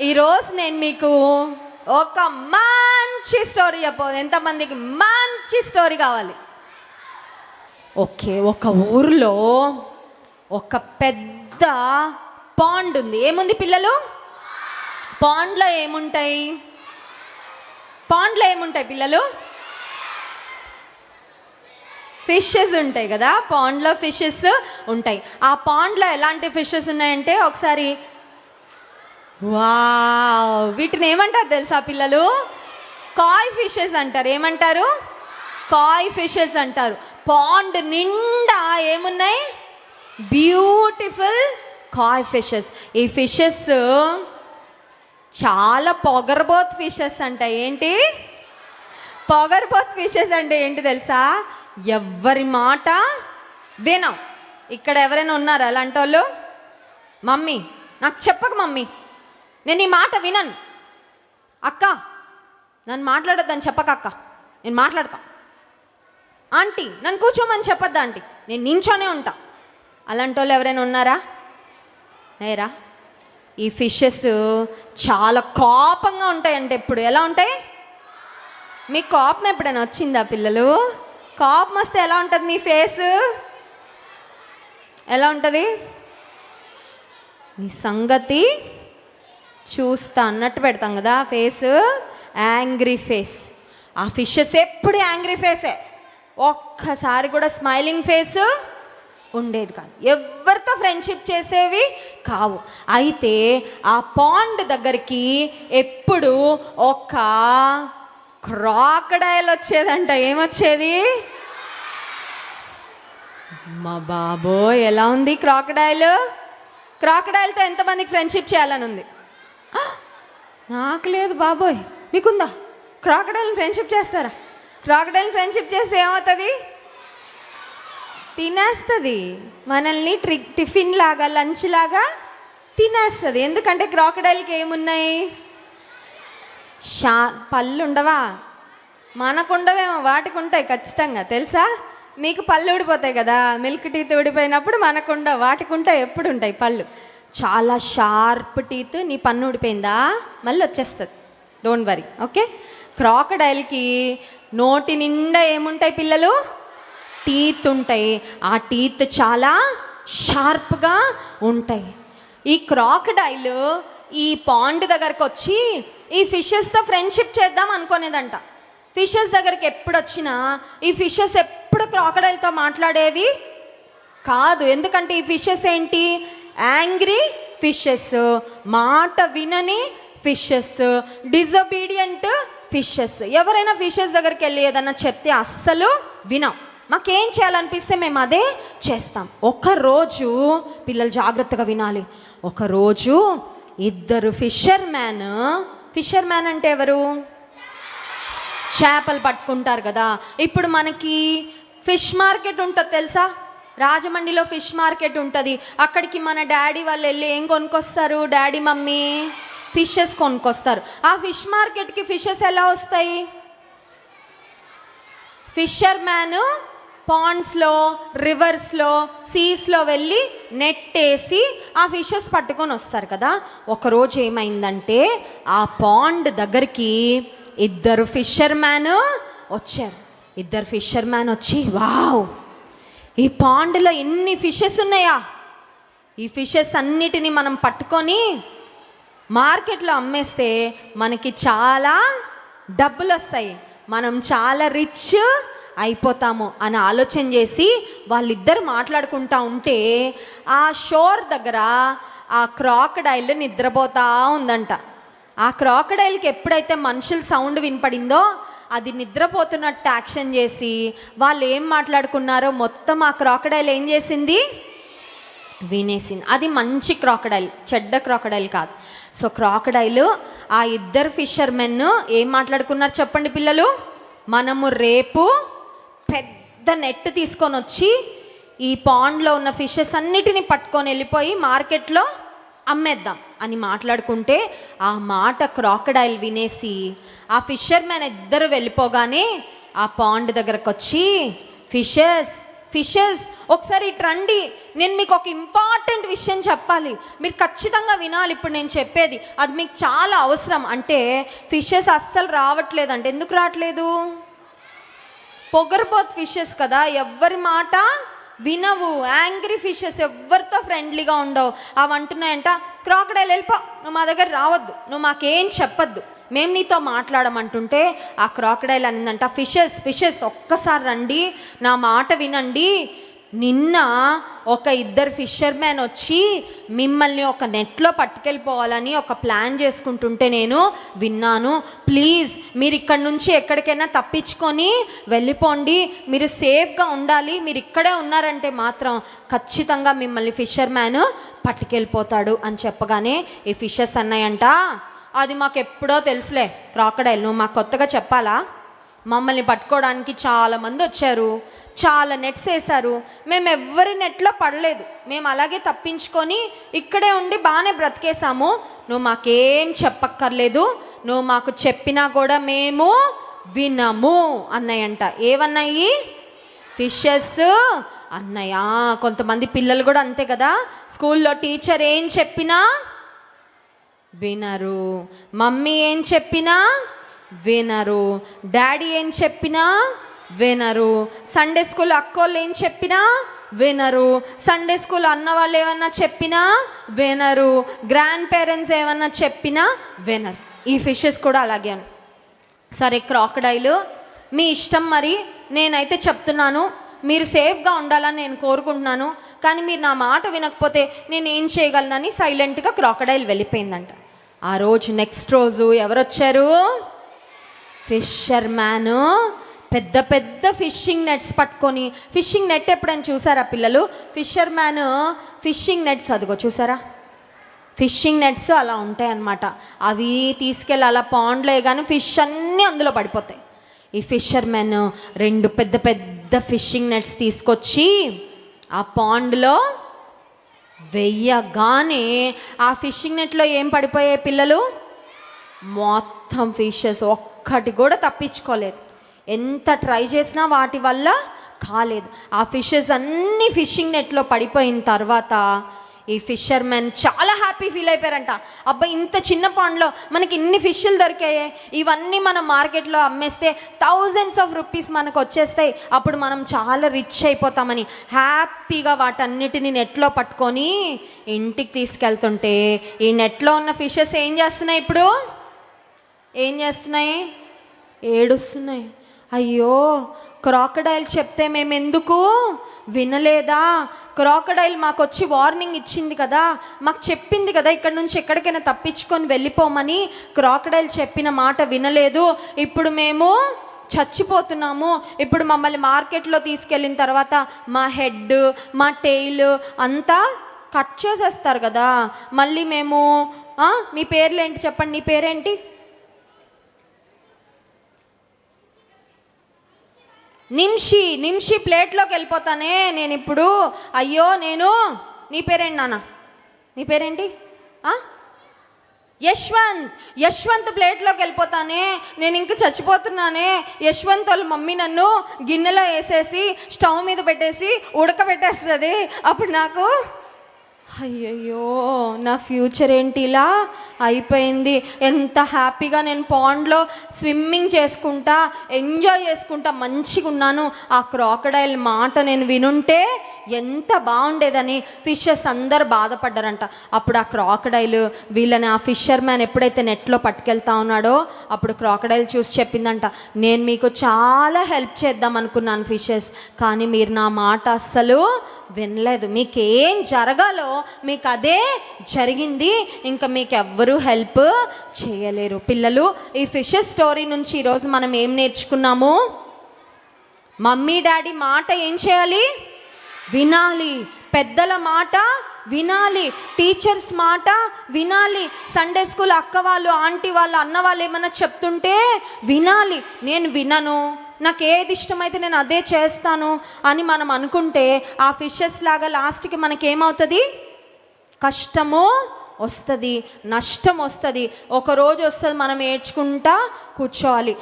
ఈరోజు నేను మీకు ఒక మంచి స్టోరీ చెప్పదు ఎంతమందికి మంచి స్టోరీ కావాలి? ఓకే ఒక ఊరిలో ఒక పెద్ద పాండ్ ఉంది. ఏముంది పిల్లలు? పాండ్లో ఏముంటాయి? పాండ్లో ఏముంటాయి పిల్లలు? ఫిషెస్ ఉంటాయి కదా పాండ్లో ఫిషెస్ ఉంటాయి. ఆ పాండ్లో ఎలాంటి ఫిషెస్ ఉన్నాయంటే ఒకసారి వా వీటిని ఏమంటారు తెలుసా పిల్లలు? కాయ్ ఫిషెస్ అంటారు. ఏమంటారు? కాయ్ ఫిషెస్ అంటారు. పాండ్ నిండా ఏమున్నాయి? Beautiful koi fishes. ఈ ఫిషెస్ చాలా పొగరబోత్ ఫిషెస్ అంట. ఏంటి? పొగరబోత్ ఫిషెస్ అంటే ఏంటి తెలుసా? ఎవ్వరి మాట వినం. ఇక్కడ ఎవరైనా ఉన్నారా? అలాంటి వాళ్ళు మమ్మీ నాకు చెప్పక మమ్మీ. నేను ఈ మాట వినను. అక్క నన్ను మాట్లాడొద్దని చెప్పక అక్క. నేను మాట్లాడతా. ఆంటీ నన్ను కూర్చోమని చెప్పొద్దా ఆంటీ? నేను నించోనే ఉంటా. అలాంటి వాళ్ళు ఎవరైనా ఉన్నారా? ఏరా ఈ ఫిషెస్ చాలా కోపంగా ఉంటాయంటే ఎప్పుడు ఎలా ఉంటాయి? మీ కోపం ఎప్పుడైనా వచ్చిందా పిల్లలు? కోపం వస్తే ఎలా ఉంటుంది నీ ఫేస్? ఎలా ఉంటుంది? నీ సంగతి చూస్తా అన్నట్టు పెడతాం కదా ఫేస్ యాంగ్రీ ఫేస్ ఆ ఫిషెస్ ఎప్పుడు యాంగ్రీ ఫేసే ఒక్కసారి కూడా స్మైలింగ్ ఫేస్ ఉండేది కాదు. ఎవరితో ఫ్రెండ్షిప్ చేసేవి కావు. అయితే ఆ పాండ్ దగ్గరికి ఎప్పుడు ఒక క్రాకడైల్ వచ్చేదంట. ఏమొచ్చేది? మా బాబోయ్ ఎలా ఉంది క్రాకడైల్ క్రాకడైల్తో ఎంతమందికి ఫ్రెండ్షిప్ చేయాలని ఉంది? నాకు లేదు బాబోయ్. మీకుందా క్రాకడైల్ ఫ్రెండ్షిప్ చేస్తారా? క్రాకడైల్ ఫ్రెండ్షిప్ చేస్తే ఏమవుతుంది? తినేస్తుంది. మనల్ని ట్రి టిఫిన్ లాగా లంచ్ లాగా తినేస్తుంది. ఎందుకంటే క్రాకడైల్కి ఏమున్నాయి? షా పళ్ళు ఉండవా మనకు ఉండవేమో వాటికి ఉంటాయి ఖచ్చితంగా. తెలుసా? మీకు పళ్ళు ఊడిపోతాయి కదా. మిల్క్ టీత్ ఊడిపోయినప్పుడు మనకు ఉండవు వాటికి ఉంటాయి ఎప్పుడు ఉంటాయి పళ్ళు. చాలా షార్ప్ టీత్ నీ పన్ను ఊడిపోయిందా? మళ్ళీ వచ్చేస్తుంది. డోంట్ వరీ ఓకే క్రాకడైల్కి నోటి నిండా ఏముంటాయి పిల్లలు? టీత్ ఉంటాయి. ఆ టీత్ చాలా షార్ప్గా ఉంటాయి. ఈ క్రాకడైల్ ఈ పాండ్ దగ్గరకు వచ్చి ఈ ఫిషెస్తో ఫ్రెండ్షిప్ చేద్దాం అనుకునేదంట. ఫిషెస్ దగ్గరికి ఎప్పుడు వచ్చినా ఈ ఫిషెస్ ఎప్పుడు క్రాకడైల్తో మాట్లాడేవి? కాదు. ఎందుకంటే ఈ ఫిషెస్ ఏంటి? యాంగ్రీ ఫిషెస్ మాట వినని ఫిషెస్ డిజొబీడియంట్ ఫిషెస్ ఎవరైనా ఫిషెస్ దగ్గరికి వెళ్ళి ఏదన్నా చెప్తే అస్సలు వినం. మాకేం చేయాలనిపిస్తే మేము అదే చేస్తాం. ఒకరోజు పిల్లలు జాగ్రత్తగా వినాలి. ఒకరోజు ఇద్దరు ఫిషర్ మ్యాన్ ఫిషర్ మ్యాన్ అంటే ఎవరు? చేపలు పట్టుకుంటారు కదా. ఇప్పుడు మనకి ఫిష్ మార్కెట్ ఉంటుంది తెలుసా? రాజమండ్రిలో ఫిష్ మార్కెట్ ఉంటుంది. అక్కడికి మన డాడీ వాళ్ళు వెళ్ళి ఏం కొనుక్కొస్తారు? డాడీ మమ్మీ ఫిషెస్ కొనుక్కొస్తారు. ఆ ఫిష్ మార్కెట్కి ఫిషెస్ ఎలా వస్తాయి? ఫిషర్ మ్యాన్ పాండ్స్లో రివర్స్లో సీస్లో వెళ్ళి నెట్ వేసి ఆ ఫిషెస్ పట్టుకొని వస్తారు కదా. ఒకరోజు ఏమైందంటే ఆ పాండ్ దగ్గరికి ఇద్దరు ఫిషర్ మ్యాన్ వచ్చారు. ఇద్దరు ఫిషర్ మ్యాన్ వచ్చి వావ్! ఈ పాండ్లో ఎన్ని ఫిషెస్ ఉన్నాయా? ఈ ఫిషెస్ అన్నిటిని మనం పట్టుకొని మార్కెట్లో అమ్మేస్తే మనకి చాలా డబ్బులు వస్తాయి. మనం చాలా రిచ్ అయిపోతాము అని ఆలోచన చేసి వాళ్ళిద్దరు మాట్లాడుకుంటా ఉంటే ఆ షోర్ దగ్గర ఆ క్రాకడైల్ నిద్రపోతా ఉందంట. ఆ క్రాకడైల్కి ఎప్పుడైతే మనుషుల సౌండ్ వినపడిందో అది నిద్రపోతున్నట్టు యాక్షన్ చేసి వాళ్ళు ఏం మాట్లాడుకున్నారో మొత్తం ఆ క్రాకడైల్ ఏం చేసింది? వినేసింది. అది మంచి క్రాకడైల్ చెడ్డ క్రాకడైల్ కాదు. సో క్రాకడైల్ ఆ ఇద్దరు ఫిషర్మెన్ ఏం మాట్లాడుకున్నారు చెప్పండి పిల్లలు? మనము రేపు పెద్ద నెట్ తీసుకొని వచ్చి ఈ పాండ్లో ఉన్న ఫిషెస్ అన్నిటిని పట్టుకొని వెళ్ళిపోయి మార్కెట్లో అమ్మేద్దాం. అని మాట్లాడుకుంటే ఆ మాట క్రాకడైల్ వినేసి ఆ ఫిషర్మెన్ ఇద్దరు వెళ్ళిపోగానే ఆ పాండ్ దగ్గరకు వచ్చి ఫిషెస్ ఫిషెస్ ఒకసారి ఇటు రండి. నేను మీకు ఒక ఇంపార్టెంట్ విషయం చెప్పాలి. మీరు ఖచ్చితంగా వినాలి ఇప్పుడు నేను చెప్పేది. అది మీకు చాలా అవసరం. అంటే ఫిషెస్ అస్సలు రావట్లేదంటే ఎందుకు రావట్లేదు? పొగరబోత్ ఫిషెస్ కదా. ఎవ్వరి మాట వినవు. యాంగ్రీ ఫిషెస్ ఎవరితో ఫ్రెండ్లీగా ఉండవు. అవి అంటున్నాయంట క్రాకడైల్ వెళ్ళిపో. నువ్వు మా దగ్గర రావద్దు. నువ్వు మాకేం చెప్పొద్దు. మేము నీతో మాట్లాడమంటుంటే ఆ క్రాకడైల్ అనిందంట ఫిషెస్ ఫిషెస్ ఒక్కసారి రండి. నా మాట వినండి. నిన్న ఒక ఇద్దరు ఫిషర్మ్యాన్ వచ్చి మిమ్మల్ని ఒక నెట్లో పట్టుకెళ్ళిపోవాలని ఒక ప్లాన్ చేసుకుంటుంటే నేను విన్నాను. ప్లీజ్ మీరు ఇక్కడ నుంచి ఎక్కడికైనా తప్పించుకొని వెళ్ళిపోండి. మీరు సేఫ్గా ఉండాలి. మీరు ఇక్కడే ఉన్నారంటే మాత్రం ఖచ్చితంగా మిమ్మల్ని ఫిషర్మ్యాన్ పట్టుకెళ్ళిపోతాడు అని చెప్పగానే ఈ ఫిషెస్ అన్నాయంట. అది మాకు ఎప్పుడో తెలుసులే. క్రాకడైల్ నువ్వు మాకు కొత్తగా చెప్పాలా? మమ్మల్ని పట్టుకోవడానికి చాలా మంది వచ్చారు. చాలా నెట్స్ వేశారు. మేము ఎవ్వరి నెట్లో పడలేదు. మేము అలాగే తప్పించుకొని ఇక్కడే ఉండి బాగానే బ్రతికేసాము నువ్వు మాకేం చెప్పక్కర్లేదు. నువ్వు మాకు చెప్పినా కూడా మేము వినము అన్నాయంట ఏవన్నాయి ఫిషెస్ అన్నయ్య కొంతమంది పిల్లలు కూడా అంతే కదా. స్కూల్లో టీచర్ ఏం చెప్పినా వినరు. మమ్మీ ఏం చెప్పినా వినరు. డాడీ ఏం చెప్పినా వినరు. సండే స్కూల్ అక్కోళ్ళు ఏం చెప్పినా వినరు. సండే స్కూల్ అన్న వాళ్ళు ఏమన్నా చెప్పినా వినరు. గ్రాండ్ పేరెంట్స్ ఏమన్నా చెప్పినా వినరు. ఈ ఫిషెస్ కూడా అలాగే సరే క్రాకడైలు. మీ ఇష్టం మరి. నేనైతే చెప్తున్నాను. మీరు సేఫ్గా ఉండాలని నేను కోరుకుంటున్నాను. కానీ మీరు నా మాట వినకపోతే నేను ఏం చేయగలనని సైలెంట్గా క్రాకడైల్ వెళ్ళిపోయిందంట. ఆ రోజు నెక్స్ట్ రోజు ఎవరు వచ్చారు ఫిషర్ మ్యాను పెద్ద పెద్ద ఫిషింగ్ నెట్స్ పట్టుకొని ఫిషింగ్ నెట్ ఎప్పుడైనా చూసారా పిల్లలు? ఫిషర్ మ్యాన్ ఫిషింగ్ నెట్స్ అదిగో చూసారా? ఫిషింగ్ నెట్స్ అలా ఉంటాయి అన్నమాట అవి తీసుకెళ్ళి అలా పాండ్లో కానీ ఫిష్ అన్నీ అందులో పడిపోతాయి. ఈ ఫిషర్ మెన్ రెండు పెద్ద పెద్ద ఫిషింగ్ నెట్స్ తీసుకొచ్చి ఆ పాండ్లో వెయ్యగానే ఆ ఫిషింగ్ నెట్లో ఏం పడిపోయాయి పిల్లలు? మొత్తం ఫిషెస్ ఒక్కటి కూడా తప్పించుకోలేదు. ఎంత ట్రై చేసినా వాటి వల్ల కాలేదు. ఆ ఫిషెస్ అన్నీ ఫిషింగ్ నెట్లో పడిపోయిన తర్వాత ఈ ఫిషర్మెన్ చాలా హ్యాపీ ఫీల్ అయిపోయారంట. అబ్బా ఇంత చిన్న పాండ్లో మనకి ఇన్ని ఫిష్లు దొరికాయి. ఇవన్నీ మనం మార్కెట్లో అమ్మేస్తే థౌజండ్స్ ఆఫ్ రూపీస్ మనకు వచ్చేస్తాయి. అప్పుడు మనం చాలా రిచ్ అయిపోతామని హ్యాపీగా వాటన్నిటిని నెట్లో పట్టుకొని ఇంటికి తీసుకెళ్తుంటే ఈ నెట్లో ఉన్న ఫిషెస్ ఏం చేస్తున్నాయి ఇప్పుడు? ఏం చేస్తున్నాయి? ఏడుస్తున్నాయి. అయ్యో క్రాకడైల్ చెప్తే మేము ఎందుకు వినలేదా? క్రాకడైల్ మాకు వచ్చి వార్నింగ్ ఇచ్చింది కదా. మాకు చెప్పింది కదా ఇక్కడ నుంచి ఎక్కడికైనా తప్పించుకొని వెళ్ళిపోమని. క్రాకడైల్ చెప్పిన మాట వినలేదు. ఇప్పుడు మేము చచ్చిపోతున్నాము. ఇప్పుడు మమ్మల్ని మార్కెట్లో తీసుకెళ్ళిన తర్వాత మా హెడ్ మా టెయిల్ అంతా కట్ చేసేస్తారు కదా. మళ్ళీ మేము మీ పేర్లేంటి చెప్పండి? నీ పేరేంటి? నిమిషి నిమిషి ప్లేట్లోకి వెళ్ళిపోతానే నేను ఇప్పుడు అయ్యో నేను నీ పేరేంటి నాన్న? నీ పేరేంటి? యశ్వంత్ యశ్వంత్ ప్లేట్లోకి వెళ్ళిపోతానే నేను ఇంక చచ్చిపోతున్నానే. యశ్వంత్ వాళ్ళ మమ్మీ నన్ను గిన్నెలో వేసేసి స్టవ్ మీద పెట్టేసి ఉడకబెట్టేస్తుంది. అప్పుడు నాకు అయ్యయ్యో నా ఫ్యూచర్ ఏంటి ఇలా అయిపోయింది. ఎంత హ్యాపీగా నేను పాండ్లో స్విమ్మింగ్ చేసుకుంటా ఎంజాయ్ చేసుకుంటా మంచిగా ఉన్నాను. ఆ క్రాకడైల్ మాట నేను వినుంటే ఎంత బాగుండేదని ఫిషెస్ అందరు బాధపడ్డారంట. అప్పుడు ఆ క్రాకడైల్ వీళ్ళని ఆ ఫిషర్ మ్యాన్ ఎప్పుడైతే నెట్లో పట్టుకెళ్తా ఉన్నాడో అప్పుడు క్రాకడైల్ చూసి చెప్పిందంట నేను మీకు చాలా హెల్ప్ చేద్దాం అనుకున్నాను ఫిషెస్ కానీ మీరు నా మాట అస్సలు వినలేదు. మీకేం జరగాలో మీకు అదే జరిగింది. ఇంకా మీకు ఎవ్వరూ హెల్ప్ చేయలేరు. పిల్లలు ఈ ఫిషెస్ స్టోరీ నుంచి ఈరోజు మనం ఏం నేర్చుకున్నాము? మమ్మీ డాడీ మాట ఏం చేయాలి? వినాలి. పెద్దల మాట వినాలి. టీచర్స్ మాట వినాలి. సండే స్కూల్ అక్క వాళ్ళు ఆంటీ వాళ్ళు అన్న వాళ్ళు ఏమైనా చెప్తుంటే వినాలి. నేను వినను. నాకు ఏది ఇష్టమైతే నేను అదే చేస్తాను అని మనం అనుకుంటే ఆ ఫిషెస్ లాగా లాస్ట్కి మనకేమవుతుంది? కష్టమో వస్తుంది నష్టం వస్తుంది. ఒకరోజు వస్తుంది మనం ఏడ్చుకుంటా కూర్చోవాలి.